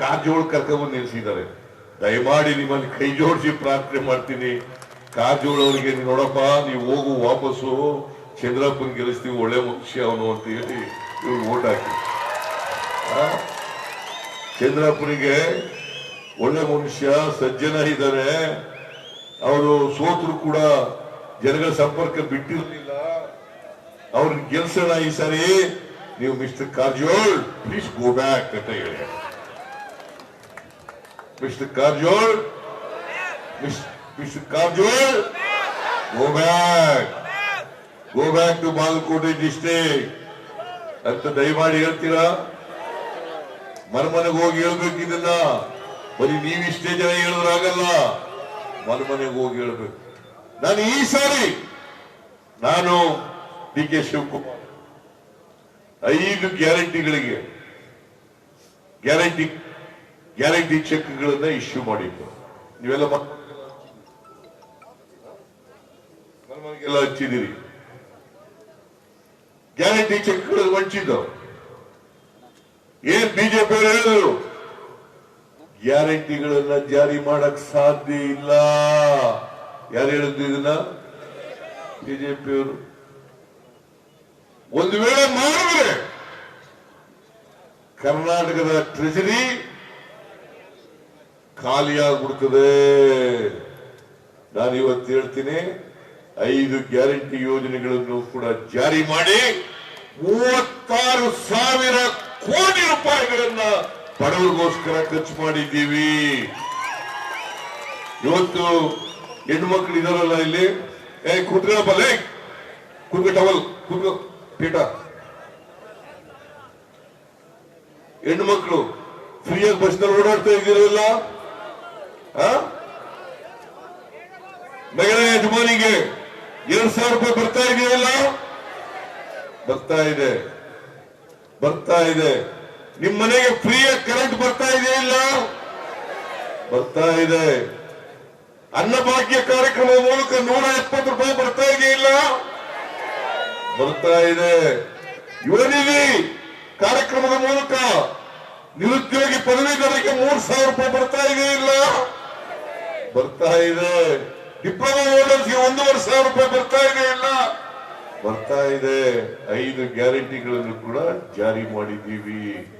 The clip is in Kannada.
ಕಾಜೋಳ್ ಕರ್ಕೊಂಡ್ಬಂದು ನಿಲ್ಸಿದ್ದಾರೆ. ದಯಮಾಡಿ ನಿಮ್ಮಲ್ಲಿ ಕೈ ಜೋಡಿಸಿ ಪ್ರಾರ್ಥನೆ ಮಾಡ್ತೀನಿ. ಕಾಜೋಳ್ ಅವರಿಗೆ ನೋಡಪ್ಪ, ನೀವು ಹೋಗು ವಾಪಸ್ಸು. ಚಂದ್ರಪ್ಪನ್ ಗೆಲ್ಲಿಸ್ತೀವಿ, ಒಳ್ಳೆ ಮನುಷ್ಯ ಅವನು ಅಂತ ಹೇಳಿ ಇವ್ರು ಓಟ್ ಹಾಕಿ? ಚಂದ್ರಪ್ಪನಿಗೆ ಒಳ್ಳೆ ಮನುಷ್ಯ, ಸಜ್ಜನ ಇದ್ದಾರೆ ಅವರು ಸೋತರು ಕೂಡ ಜನಗಳ ಸಂಪರ್ಕ ಬಿಟ್ಟಿರಲಿಲ್ಲ. ಅವ್ರನ್ನ ಗೆಲ್ಸೋಣ ಈ ಸಾರಿ. ನೀವು mister Karjol please go back ಅಂತ ಹೇಳಿ. Mister Karjol mister Karjol go back go back to Bagalkote district ಅಂತ ದಯಮಾಡಿ ಹೇಳ್ತೀರಾ? ಮನೆಗೆ ಹೋಗಿ ಹೇಳ್ಬೇಕು ಇದನ್ನ. ಬರೀ ನೀವಿಷ್ಟೇ ಜನ ಹೇಳಿದ್ರಾಗಲ್ಲ ಮನೆಗೆ ಹೋಗಿ ಹೇಳ್ಬೇಕು. ನಾನು ಈ ಸಾರಿ ನಾನು ಡಿ ಕೆ ಶಿವಕುಮಾರ್. ಐದು ಗ್ಯಾರಂಟಿಗಳಿಗೆ, ಗ್ಯಾರಂಟಿ ಗ್ಯಾರಂಟಿ ಚೆಕ್ಗಳನ್ನ ಇಶ್ಯೂ ಮಾಡಿದ್ದು. ನೀವೆಲ್ಲ ಮನೆ ಮನೆಗೆಲ್ಲ ಹಚ್ಚಿದಿರಿ ಗ್ಯಾರಂಟಿ ಚೆಕ್ಗಳು ಹಂಚಿದ್ದು ಏನ್ ಬಿಜೆಪಿ ಅವರು ಹೇಳಿದ್ರು? ಗ್ಯಾರಂಟಿಗಳನ್ನ ಜಾರಿ ಮಾಡಕ್ ಸಾಧ್ಯ ಇಲ್ಲ. ಯಾರು ಹೇಳಿದ್ರು ಇದನ್ನ? ಬಿಜೆಪಿ ಅವರು. ಒಂದು ವೇಳೆ ಮಾಡಿದ್ರೆ ಕರ್ನಾಟಕದ ಟ್ರೆಜರಿ ಖಾಲಿಯಾಗ್ಬಿಡ್ತದೆ. ನಾನು ಇವತ್ತು ಹೇಳ್ತೀನಿ, ಐದು ಗ್ಯಾರಂಟಿ ಯೋಜನೆಗಳನ್ನು ಕೂಡ ಜಾರಿ ಮಾಡಿ ಮೂವತ್ತಾರು ಸಾವಿರ ಕೋಟಿ ರೂಪಾಯಿಗಳನ್ನ ಬಡವರಿಗೋಸ್ಕರ ಖರ್ಚು ಮಾಡಿದ್ದೀವಿ. ಇವತ್ತು ಹೆಣ್ಮಕ್ಳು ಇದಾರಲ್ಲ ಇಲ್ಲಿ? ಏ ಕುತ್ಕೊಳ್ಳಪ್ಪ ಲೇ ಟವಲ್ ಕುತ್ಕೋ ಪೀಠ ಹೆಣ್ಣು ಮಕ್ಕಳು ಫ್ರೀಯಾಗಿ ಬಸ್ನಲ್ಲಿ ಓಡಾಡ್ತಾ ಇದ್ದೀರಲ್ಲ? ಮಹಿಳಾ ಯಜಮಾನಿಗೆ ಎರಡ್ ಸಾವಿರ ರೂಪಾಯಿ ಬರ್ತಾ ಇದೆಯಲ್ಲ? ಬರ್ತಾ ಇದೆ. ಬರ್ತಾ ಇದೆ. ನಿಮ್ಮ ಮನೆಗೆ ಫ್ರೀಯಾಗಿ ಕರೆಂಟ್ ಬರ್ತಾ ಇದೆಯಲ್ಲ ಬರ್ತಾ ಇದೆ. ಅನ್ನಭಾಗ್ಯ ಕಾರ್ಯಕ್ರಮದ ಮೂಲಕ ನೂರ ಎಪ್ಪತ್ತು ರೂಪಾಯಿ ಬರ್ತಾ ಇದೆಯಲ್ಲ ಬರ್ತಾ ಇದೆ. ಯುವನಿಧಿ, ಕಾರ್ಯಕ್ರಮದ ಮೂಲಕ ನಿರುದ್ಯೋಗಿ ಪದವೀಧರಿಗೆ ಮೂರ್ ಸಾವಿರ ರೂಪಾಯಿ ಬರ್ತಾ ಇದೆ ಇಲ್ಲ? ಬರ್ತಾ ಇದೆ. ಡಿಪ್ಲೊಮಾ ಹೋಲ್ಡರ್ಸ್ಗೆ ಒಂದೂವರೆ ಸಾವಿರ ರೂಪಾಯಿ ಬರ್ತಾ ಇದೆ ಇಲ್ಲ. ಬರ್ತಾ ಇದೆ. ಐದು ಗ್ಯಾರಂಟಿಗಳನ್ನು ಕೂಡ ಜಾರಿ ಮಾಡಿದ್ದೀವಿ.